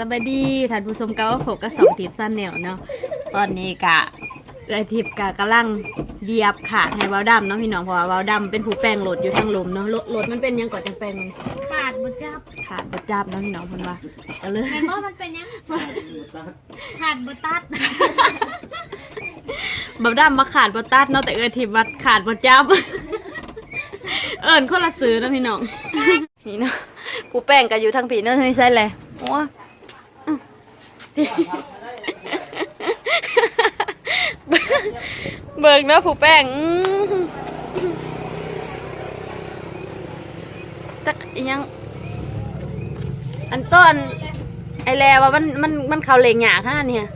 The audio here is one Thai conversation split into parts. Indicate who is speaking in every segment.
Speaker 1: สบายดีท่านผู้ชมก็ว่าผมก็สองทิปสั้นแนวเนาะตอนนี้กะเอยทิปกะกำลังเหยียบขาดให้เวาวดำเนาะพี่น้องเพราะว่าเวาวดำเป็นผู้แป้งโหลดอยู่ทางลมเนาะโหลดโหลดมันเป็นหยังก่อนจังแป้งมัน
Speaker 2: ขาดบ่จับ
Speaker 1: ขาดประจับเนาะพี่น้องเพิ่นว่าก็เลย
Speaker 2: แม่นบ่มันเป็นหยังขาดบ่ตัด
Speaker 1: เวาวดำมาขาดบ่ตัดเนาะแต่เอยทิปว่าขาดบ่จับเอิญคนละซื้อเนาะพี่น้องนี่เนาะผู้แป้งก็อยู่ทางผีเนาะนี่ใช่เลยโอ้ เบิกเนาะผู้แป้งอื้อจักยังอันต้นไอแลว่ามันมันมันเขาเลงหยาค่ะเนี่ย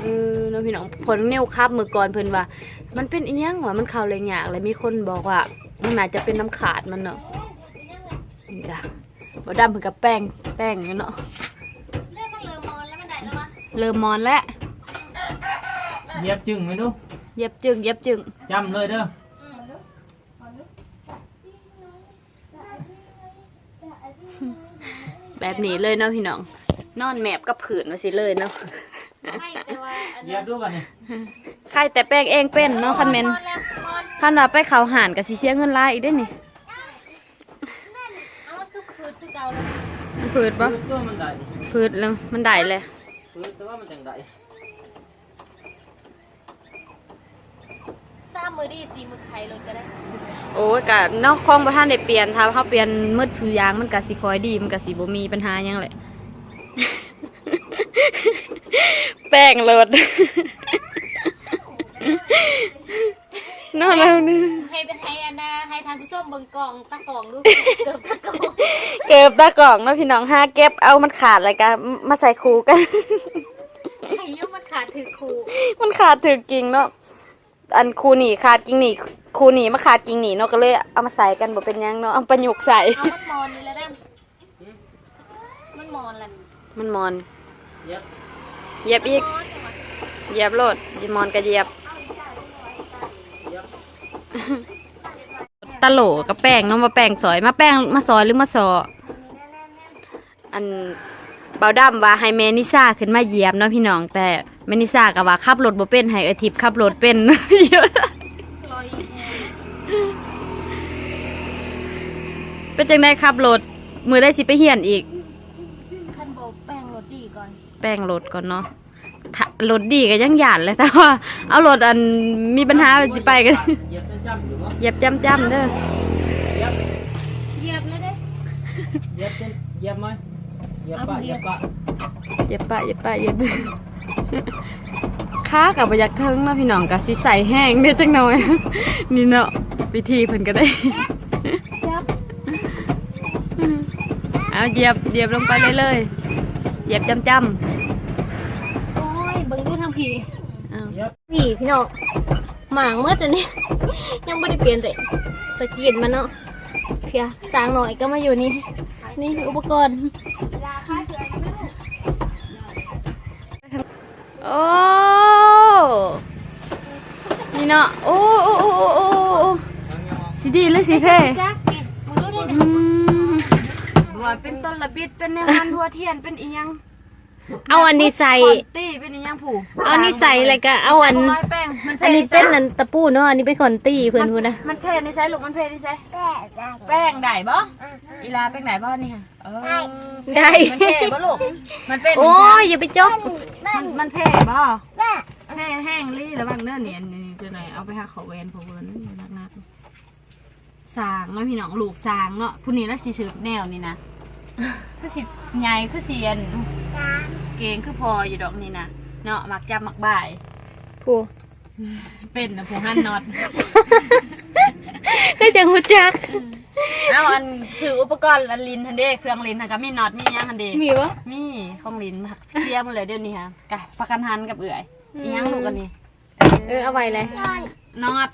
Speaker 1: เออน้องพี่น้องผลเนิ้วครับมือก่อนเพิ่นว่า มันเป็นอีหยังวะมันเขาเลงหยาเลยมีคนบอกว่ามันน่าจจะเป็นน้ำขาดมันเนาะนี่จ้ะบ่ดำเพิ่นกับแป้งแป้งเนาะ
Speaker 2: เริ่มมอนแล้ว
Speaker 1: เห
Speaker 3: ยียบจึงไหมลูก
Speaker 1: เย็บจึงเย็บจึง
Speaker 3: จำเลยเด้อ
Speaker 2: อืม
Speaker 1: แบบนี้เลยเนาะพี่น้อง นอนแมบกับผืนมาสิเลยเนาะ
Speaker 2: ให้แต่ว่าอัน
Speaker 3: เหยียบดูกันนี่
Speaker 1: ใครแต่แป้งเองเป็นเนาะคันเมน
Speaker 2: มอนแล้วมอน
Speaker 1: คันว่าไปเขาหานกับสิเสียเงินหลายอีกได้อนี่
Speaker 2: เอามันคือคืนคือเก่าแล้ว
Speaker 1: มันผืดปะ
Speaker 3: พื้นตัวมันได้
Speaker 1: ผืดแล้วมันได้เลย
Speaker 3: พื้นแต่ว่ามันจังได้
Speaker 2: สามมือดีสี่มือไข่ลงก็ได้
Speaker 1: โอ้ยกะนอกคลองบ่ท่านได้เปลี่ยนถ้าเขาเปลี่ยนมืดทุกอย่างมันก็สิคอยดีมันก็สิบ่มีปัญหาหยังแหละ แป้งโหลด นอนแล้วนี่
Speaker 2: ให้ให้อันนะให้ทางผู้ชมเบิ่งกล่องตะกล่องดูเจอตะกล่อง
Speaker 1: เก็บตากล่องเนาะพี่น้องห้าเก็บเอามันขาดอะไรกันมาใส่คูกัน
Speaker 2: ให้ยุ่มันขาดถือครู
Speaker 1: มันขาดถึงกิ่งเนาะอันคูหนีขาดกิ่งหนีคูหนีมาขาดกิ่งหนีเนาะก็เลยเอามาใส่กันบ่เป็นหยังเนาะเอาประยุกต์ใส่
Speaker 2: เอามันมอนนี่แล้วได้มันมอนแหละ
Speaker 1: มันมอน
Speaker 3: เหยียบ
Speaker 1: เหยียบอีก
Speaker 2: มอนจังหวะ
Speaker 1: เหยียบโลดยีมอนก็เหยียบ
Speaker 3: เหยียบ
Speaker 1: ตะโหลกับแป้งเนาะมาแป้งซอยมาแป้งมาซอยหรือมาซออันเบาดำว่าให้แมนิซ่าขึ้นมาเยียบเนาะพี่น้อง แต่แมนิซ่าก็ว่าขับรถบ่เป็นให้เอทิพย์ขับรถเป็น
Speaker 2: ลอยอีกแฮง
Speaker 1: เป็นจังได้ขับรถมือได้สิไปเหียนอีก
Speaker 2: คันโบแป้งรสดีก่อน
Speaker 1: แป้งรถก่อนเนาะรถดีก็ยังหยาดเลยแต่ว่าเอารถอันมีปัญหาไปกัน
Speaker 3: เหยียบจำอยู่วะ
Speaker 1: เหยียบจำจำๆเด้อ
Speaker 3: เหยียบ
Speaker 2: เหยียบเลยเด้
Speaker 3: เหยียบจนเหยียบไหมเหยียบปะเหยียบปะ
Speaker 1: เหยียบปะเหยียบปะเหยียบค้ากับบอยากเทิงเนาะพี่น้องกับสิใส่แห้งเด้อจังหน่อย นี่เนาะวิธีเพิ่นก็ได้
Speaker 2: จับ
Speaker 1: เอาเหยียบเหยียบลงไปเลยเลยๆเหยียบจำจำ
Speaker 2: โอ้ยเบิ่งดูทางผี
Speaker 1: ๆเอา
Speaker 3: เหยียบ
Speaker 2: ผีพี่น้องหมางเมื่อตัวนี้ ยังไม่ได้เปลี่ยนแต่สกินมันเนาะเพียสางหน่อยก็มาอยู่นี่ นี่อุปกรณ์
Speaker 1: โอ้นี่เนาะ โอ้โอ้โอ้โอ้สีดีหรือสีเพ่
Speaker 2: จั
Speaker 1: ว่าเป็นต้นระบิดเป็นแนวันทัวเทียนเป็นอียัง
Speaker 2: เอาอันนี้ใส่
Speaker 1: คอนตี้เป็นอีหยังผู้
Speaker 2: เอาอันนี้ใส่อะไรก็เอาอัน
Speaker 1: ใส่บ่ร้อยแป้งมัน
Speaker 2: อันนี้เป็นอันตะปูเนาะอันนี้เป็นคอนตี้เพื่อนพูดนะ
Speaker 1: มันเพลนี่ใช่ลูกมันเพลนี่ใช่แป้งได้บ่อีลาแป้งได้บ่นี่ค่ะเออ
Speaker 2: ได้
Speaker 1: มันเพลบ่ลูกมันเป็น
Speaker 2: โอ้ยอย่าไปจก
Speaker 1: มันมันเพลบ่แห้งแห้งลี่ระวังเด้อเนี่ยนี่ตัวไหนเอาไปหาเขาเวนเขาเวนนักนักๆสางเนาะพี่น้องลูกสางเนาะผู้นี้แล้วสิสืบแนวนี่นะคือสิใหญ่คือเสียน เกงคือพออยู่ดอกนี่นะเนาะมักจับมักบ่าย
Speaker 2: ผู้
Speaker 1: เป็นนะผู้หันน็อต
Speaker 2: ก็จังหูจัก
Speaker 1: เอาอันซื้ออุปกรณ์อันลินทันเด้เครื่องลินทันก็มีน็อตมีหยังทันเด้
Speaker 2: มีวะ
Speaker 1: มีของลินผักเชียร์มาเลยเดี๋ยวนี้ฮะกะประกันหันกับเอื่อย
Speaker 2: อืม
Speaker 1: อีหยังลูกกันนี่
Speaker 2: เออเอาไว้เลย
Speaker 1: น็อต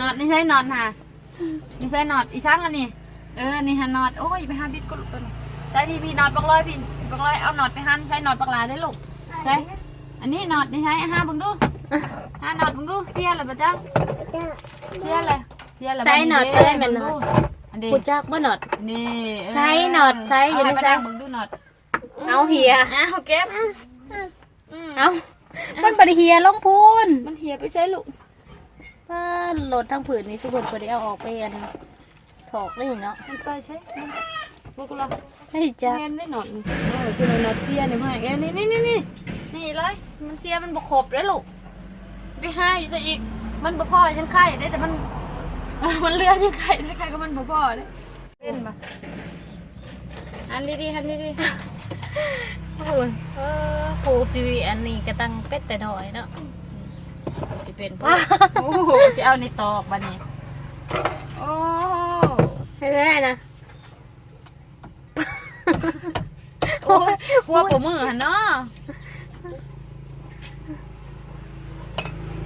Speaker 1: น็อตนี่ใช่น็อตค่ะนี่ใช่น็อตอีช่างอันนี้เออนี่ฮะน็อตโอ้ยไปหาบิดก็ลูกตัวนี้ใช่ที่พี่น็อตบักร้อยพี่ บักร้อยเอาน็อตไปหันใช้น็อตบักลาได้ลูกใช่อันนี้น็อตนี่ใช่ห้าเบึงดูห้าน็อตเบึงดูเสียอะไรปะจ๊ะเสียอะไรเสียอะไร
Speaker 2: ใช้น็อต
Speaker 1: เบิ่ง
Speaker 2: ได้แม่นน็อต
Speaker 1: อันนี้
Speaker 2: หูจักบ่น็อต
Speaker 1: นี่เใช้
Speaker 2: น็อตใช้อยู่ใน
Speaker 1: เา
Speaker 2: ใช้
Speaker 1: ไปเบิ่งดูน็อต
Speaker 2: เอาเฮีย
Speaker 1: เอาเก็บ
Speaker 2: เอามันบริเฮียลงพูน
Speaker 1: มันเหียไปใช้ลูก
Speaker 2: ว่ารถทั้งผืนนี้สุบนก็ได้เอาออกไปอันถอกนี่เนาะ
Speaker 1: มันไปใช้ลูกละ
Speaker 2: ให้จ้ะ
Speaker 1: แอนได้หนอนเออคือมันนอนเสียเนี่ยมาแอนนี่นี่นี่นี่นี่เลย มันเสียมันบกครบแล้วลูกไปห้าอยู่ซะอีก มันบ่พอยังไข่ได้แต่มัน มันเลือดยังไข่ได้ไข่ก็มันบ่พอได้เป็นปะอันดีๆอันดีๆ
Speaker 2: โอ้ยเออผูซีวีอันนี้ก็ตั้งเป็ดแต่น้อยเนาะ
Speaker 1: สิเป็นพ่อโอ้โหสิเอาในตอกบัดนี้ โอ้
Speaker 2: ให้ได้นะ
Speaker 1: โอ้ยหัวผมมือหันเนาะ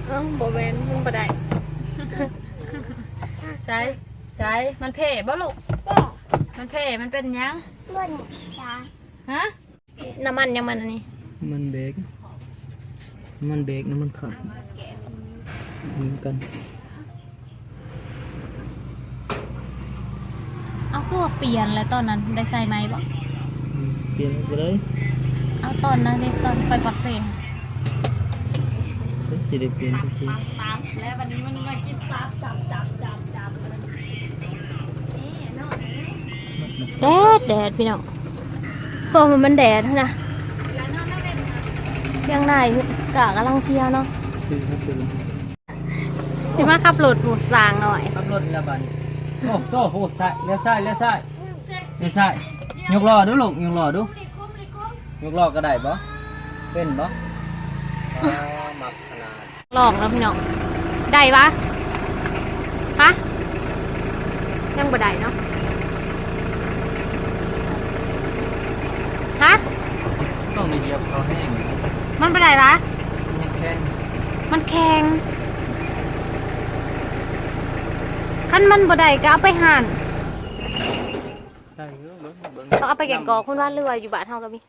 Speaker 2: เอ้าโบแมนมึงบ่ได้
Speaker 1: ใช่ใช่มันเพ่บ่ลูกมันเพ่มันเป็นหยังฮะ
Speaker 2: น้ำมันยังมันอันนี้
Speaker 3: มันเบรกมันเบรกนะมันขาดเหมือนกัน
Speaker 2: เอาคือว่าเปลี่ยนแล้วตอนนั้นได้ใส่ไหมบ่
Speaker 3: อืมเปลี่ยนไปเลย
Speaker 2: เอาตอนนั้นเลยตอนไปปักเซ่
Speaker 3: เฮ้ยสิได้เปลี่ยนทุกที
Speaker 1: ตามแล้ววันนี้มันมากินตับจับจับจับจับนี่เนาะ
Speaker 2: แดดแดดพี่น้องพอมันแดดนะ
Speaker 1: แล้วเนาะนั่นเป็น
Speaker 2: ยังได้กะกำลังเที่ยวเนาะ
Speaker 3: ซื้อครับตื่น
Speaker 2: สิมาขับรถหมูสร้างหน่อย
Speaker 3: ขับรถแล้วบัดน โอ้โตโหซ้ายเลี้ยวซ้ายเลี้ยวซ้ายเลี้ยวซ้ายยกล้อดูลูกยกล้อดู
Speaker 1: ลิกุ้มลิกุ้ม
Speaker 3: ยกล้อก็ได้บ่เป็นบ่อ๋อมักขนาด
Speaker 2: ลองแล้วพี่น้องได้ปะฮะยังบ่ได้เนาะฮะ
Speaker 3: ต้องมีเดียวเขาแห้ง
Speaker 2: มันบ่ได้ปะ
Speaker 3: ยังแข็ง
Speaker 2: มันแข็ง คันมันบ่ได้ก็เอาไปหั่น
Speaker 3: ได้เยอะเบิ่งเบิ่ง
Speaker 2: ต้องเอาไปแกงกอกคุณว่าเรือว่าอยู่บ้านเฮาก็มี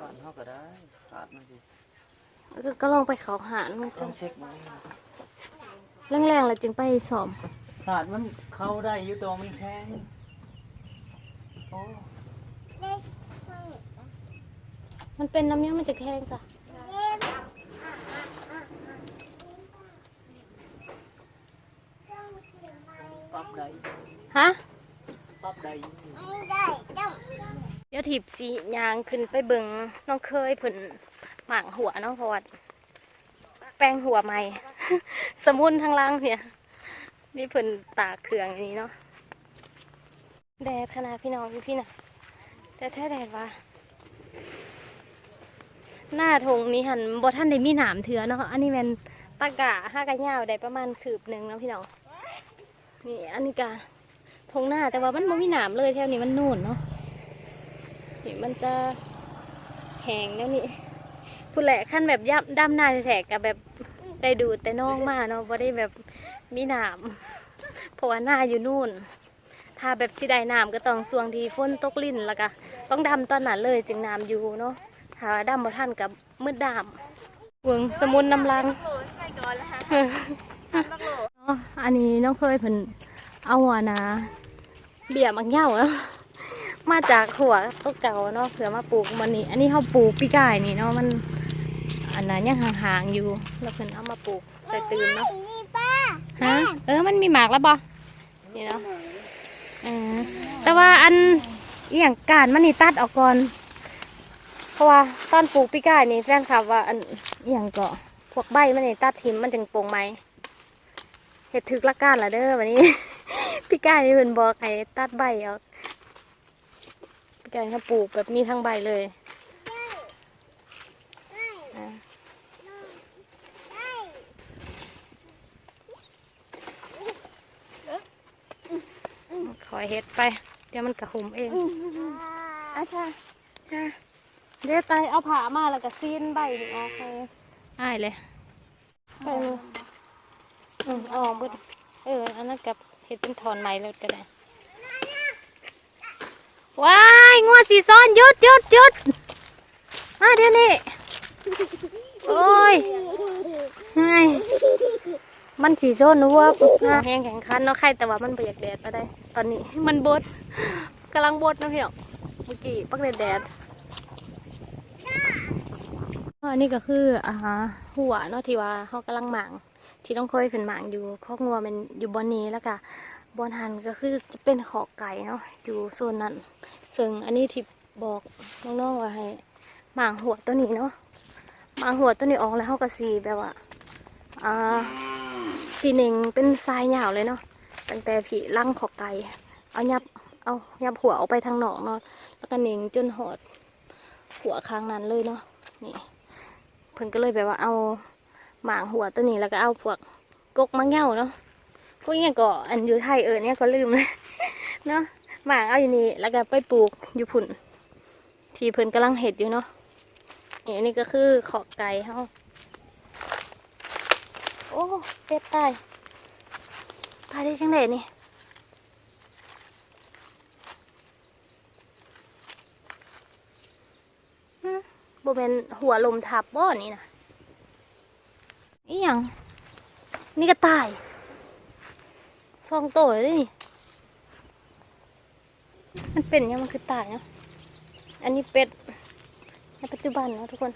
Speaker 3: บ้านเฮาก็ได้ขาดมันสิ
Speaker 2: ก็ก็ลองไปเขาหานมัน
Speaker 3: ต้องเช็คมัน
Speaker 2: แรงๆแล้วจึงไปสอม
Speaker 3: ขาดมันเข้าได้อยู่ตัวมันแข็งโอ้
Speaker 2: มันเป็นน้ำยังมันจะแข็งจ้ะ
Speaker 3: ปรับได้
Speaker 2: ฮะ
Speaker 3: ปรับได้
Speaker 2: เดี๋ยวถีบสียางขึ้นไปเบิงน้องเคยเพิ่นหมางหัวเนาะเพราะว่าแป้งหัวใหม่ สมุนทางล่างเนี่ย นี่เพิ่นตากเครื่องอย่างนี้เนาะ แดดขนาดพี่น้องอยู่พี่น่ะแดดแท้แดดว่ะหน้าทงนี้หันบ่ท่านได้มีหนามเถือเนาะ อันนี้แมันตะกะห้ากะยาวได้ประมาณคืบหนึ่งเนาะพี่น้อง นี่อันนี้กะทงหน้าแต่ว่ามันบ่มีหนามเลยแถวนี้มันนูนเนาะนี่มันจะแห้งแล้วนี่ผู้แหละขั้นแบบย่ำดำหน้าแทกกับแบบได้ดูแต่น้องมาเนาะบ่ได้แบบมีหนามเพราะว่าหน้าอยู่นู่น ถ้าแบบสิได้น้ำก็ต้องสวงทีฝนตกลิ้นแล้วก็ต้องดำตอนนั้นเลยจึงน้ำอยู่เนาะถ้าว่าดำบ่ทันกับมืดดำเวงสมุนน้ำลัง อันนี้น้องเคยเพิ่นเอาหัวนะ เบี่ยมักเหย้าแล้วมาจากหัวตัวเก่าเนาะเผื่อมาปลูกมันนี่อันนี้เขาปลูกปีกายนี่เนาะมันอันนั้นยังห่างๆอยู่ แล้วเพิ่นเอามาปลูกใส่ตื่นเนาะฮะเออมันมีหมากแล้วบ่นี่เนาะเออแต่ว่าอันอย่างการมันนี่ตัดออกก่อนเพราะว่าตอนปลูกปีกายนี่แฟนคลับว่าอันอย่างก็พวกใบมันนี่ตัดทิมมันจึงโปร่งไหม เห็ดถึกละการละเด้อวันนี้ปีกายนี่เพิ่นบอกให้ตัดใบออกแกงเขาปลูกแบบมีทั้งใบเลยอะคอยเฮ็ดไป เดี๋ยวมันกระหุมเองอาชาชาเดี๋ยวไตเอาผ้ามาแล้วก็ซีนใบนี่ออกไปอ้ายเลยไปมือ อืมเอาออกเบิดเอออันนั้นกับเฮ็ดเป็นถอนไม้แล้วก็ได้ว้ายงวดสีซ้อนหยุดหยุดหยุดมาเดี๋ยวนี้โอ้ยไงมันสีส้นนัวนะแหงแข่งขันเนาะใครแต่ว่ามันเบียกแดดไปได้ ตอนนี้มันบดกำลังบดนะพี่น้องเมื่อกี้ปักแดดแดดอันนี้ก็คืออ่าหัวเนาะที่ว่าเขากำลังหมาง ที่ต้องเคยเป็นหมางอยู่คอกงัวมันอยู่บอนนี้แล้วก็บอนหันก็คือจะเป็นขอกไก่เนาะอยู่โซนนั้น ซึ่งอันนี้ที่บอกน้องๆว่าให้หมางหัวตัวนี้เนาะหมางหัวตัวนี้ออกแล้วเขาก็สีแบบว่าอ่าสีเน่งเป็นทรายหยาวเลยเนาะตั้งแต่ผีลั่งขอกไก่เอายับเอายับหัวออกไปทางหนองเนาะแล้วก็เน่งจนหอดหัวค้างนั้นเลยเนาะนี่เพิ่นก็เลยแบบว่าเอา หมางหัวตัวนี้แล้วก็เอาพวกกกมะเง่าเนาะพวกนี้ก็อันอยู่ไทยเออเนี่ยก็ลืมเลยเนาะหมางเอาอยู่นี่แล้วก็ไปปลูกอยู่พุ่น ที่เพิ่นกำลังเห็ดอยู่เนาะอันนี้ก็คือขอกไก่เฮาโอ้เป็ดตายตายได้จังไดนี่ฮึบ่แม่นหัวลมทับบ่นี่นะ อีหยังนี่ก็ตายสองโตเลยด้นี่ มันเป็นยังมันคือตายเนาะอันนี้เป็ดในปัจจุบันเนาะทุกคน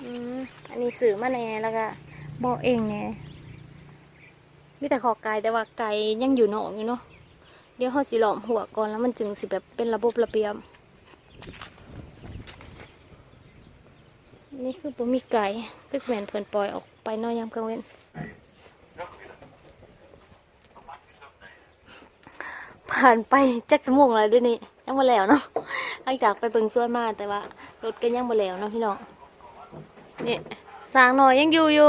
Speaker 2: อืมอันนี้สื่อมาแน่แล้วก็บอกเองแน่มีแต่ขอไก่แต่ว่าไก่ยังอยู่หนองอยู่เนาะเดี๋ยวเขาสิหลอมหัวก่อนแล้วมันจึงสิแบบเป็นระบบระเบียบ นี่คือบ่มีไก่ก็สิแมนเพิ่นปล่อยออกไปเนอกยามกลางเว้นผ่านไปจักสมงแล้วเด้วยวนี่ยังมาแล้วเนาะหลังจากไปเบิ่งสวนมาแต่ว่ารถก็ยังมาแล้วเนาะพี่น้องนี่สร้างหน่อยยังอยู่อยู่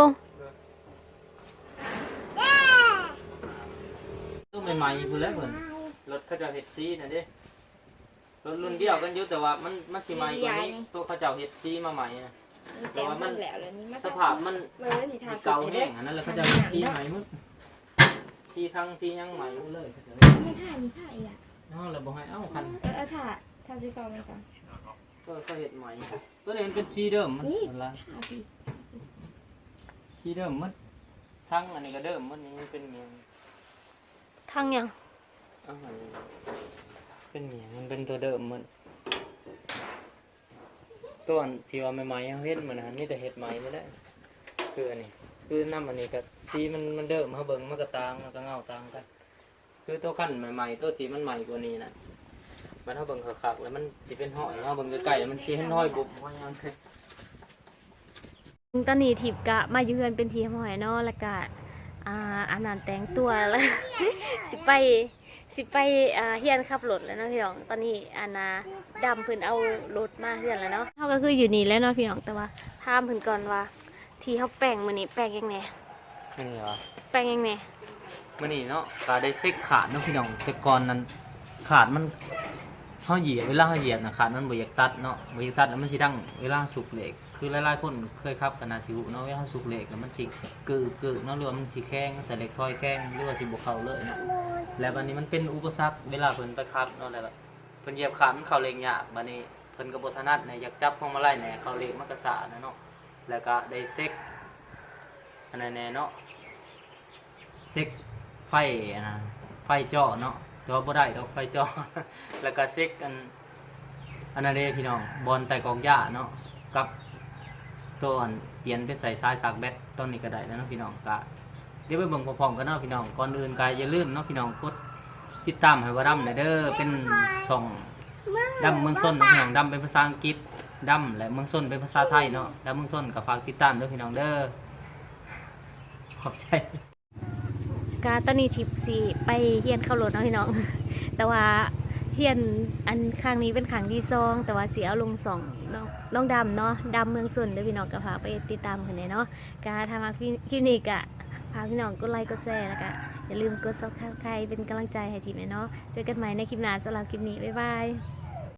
Speaker 3: ตู้ใหม่ๆพูดแล้วเพิ่นรถเขาเจ้าเฮ็ดซีน่ะเด้รถรุ่นเดียวกันอยู่แต่ว่ามันมันสิใหม่กว่านี้ตัวเขาเจ้าเฮ็ดซีมาใหม่นะ
Speaker 4: แต่ว่ามันแล้วแล้วนี่มา
Speaker 3: สภาพมัน
Speaker 4: เลยนี่
Speaker 3: สิ
Speaker 4: ทา
Speaker 3: เก่าแห้งอันนั้นแล้วเขาเจ้าเฮ็ดซีใหม่หมึดซีทั้งซียังใหม่หมดเลยเขาเจ้า
Speaker 4: ไม่ถ่ายมีถ่ายอะ
Speaker 3: เนาะแล้วบ่ให้เอ้าคัน
Speaker 4: เออเอาถ่ายทาสีเก่าไปก่อน
Speaker 3: ก็เขาเฮ็ดใหม่ตัวนี้มันเป็นซีเดิมมัน
Speaker 4: นี่
Speaker 3: นั่นละ
Speaker 4: ถ่ายสิ
Speaker 3: ซีเดิมมันทั้งอันนี้ก็เดิมมันนี่มันเป็นเมียง
Speaker 2: ทางหยัง
Speaker 3: อ้าวอันนี้เป็นเมียงมันเป็นตัวเดิมมัน ตัวอันที่ว่าใหม่ๆเขาเฮ็ดมันนะนี่แต่เฮ็ดใหม่ไม่ได้คืออันนี้คือน้ำอันนี้ก็สีมันมันเดิมเขาเบิ่งมันก็ตางมันก็เงาตางกัน คือตัวขั้นใหม่ๆตัวที่มันใหม่กว่านี้นะมันเขาเบิ่งคักๆแล้วมันสิเป็นห้อยเขาเบิ่งใกล้ๆแล้วมันสิเห็นห้อยบุบห้อยยัง
Speaker 2: ตอนนี้ทิพย์กะมาอยู่เฮือนเป็นทีมหอยนาะแล้วก็อ่าอาน้ำแต่งตัวแล้วสิไป สิไปอ่าเฮียนขับรถแล้วเนาะพี่น้อง ตอนนี้อานาดำเพิ่นเอารถมาเฮือนแล้วเนาะเขาก็คืออยู่นี่แล้วเนาะพี่น้องแต่ว่าถามเพิ่นก่อนว่า ที่เขาแป้งมื้อนี้แป้งยังไง
Speaker 3: นี่เหรอ
Speaker 2: แป้งยังไง
Speaker 3: มื่อนี้เนาะก็ได้เซ็กขาดเนาะพี่น้องแต่ก่อนนั้นขาดมันเขาเหยียบเวลาเขาเหยียบนะขาดมันบ่อยากตัดเนาะบ่อยากตัดแล้วมันสิดังเวลาสุกเหล็กคือหลายๆคนเคยขับกันนาสิวเนาะเวลาสุกเหล็กแล้วมันสิกึกกึกเนาะหรือว่ามันสิแข้งใส่เหล็กถอยแข้งหรือว่าสิบ่เข้าเลยเนาะ แล้วบัดนี้มันเป็นอุปสรรคเวลาเพิ่นไปขับเนาะแล้วแบบเพิ่นเหยียบขามันเข้าเล็กยากบัดนี้เพิ่นก็บ่ถนัดเนี่ยอยากจับพวงมาลัยเนี่ยเข้าเล็กมันก็สานะเนาะแล้วก็ได้เซ็กอันนั้นแน่เนาะเซ็กไฟอันนะไฟจ่อเนาะต่ว่าบ่ได้ดอกไฟจ่อแล้วก็เซ็กอันอันนั้นเด้พี่น้องบอลไต่กองหญ้าเนาะกับตัวอันเปลี่ยนเป็นใส่สายสากแบตตอนนี้ก็ได้แล้วเนาะพี่น้องก็ ดี๋ยวไปเบิ่งพร้อมๆกันเนาะพี่น้องก่อนอื่นก็อย่าลืมเนาะพี่น้องกดติดตามให้ว่าดำเด้อเป็นส่องดำเมืองส้นพี่น้องดำเป็นภาษาอังกฤษดำและเมืองส้นเป็นภาษาไทยเนาะดำเมืองส้นก็ฝากติดตามเด้อพี่น้องเด้อขอบใจ
Speaker 2: กาตอนนี้ทิพย์สิไปเฮียนเข้ารถเนาะพี่น้อง แต่ว่าเฮียนอันครั้งนี้เป็นครั้งที่สอง แต่ว่าเสียเอาลงสองน้องดำเนาะดำเมืองส่วนเด้อพี่น้องก็พาไปติดตามกันเลยเนาะกาทามาคลิปนี้กะ พาพี่น้องกดไลค์กดแชร์แล้วก็อย่าลืมกดซับสไครต์เป็นกำลังใจให้ทีมเนาะเจอกันใหม่ในคลิปหน้าสำหรับคลิปนี้บ๊ายบาย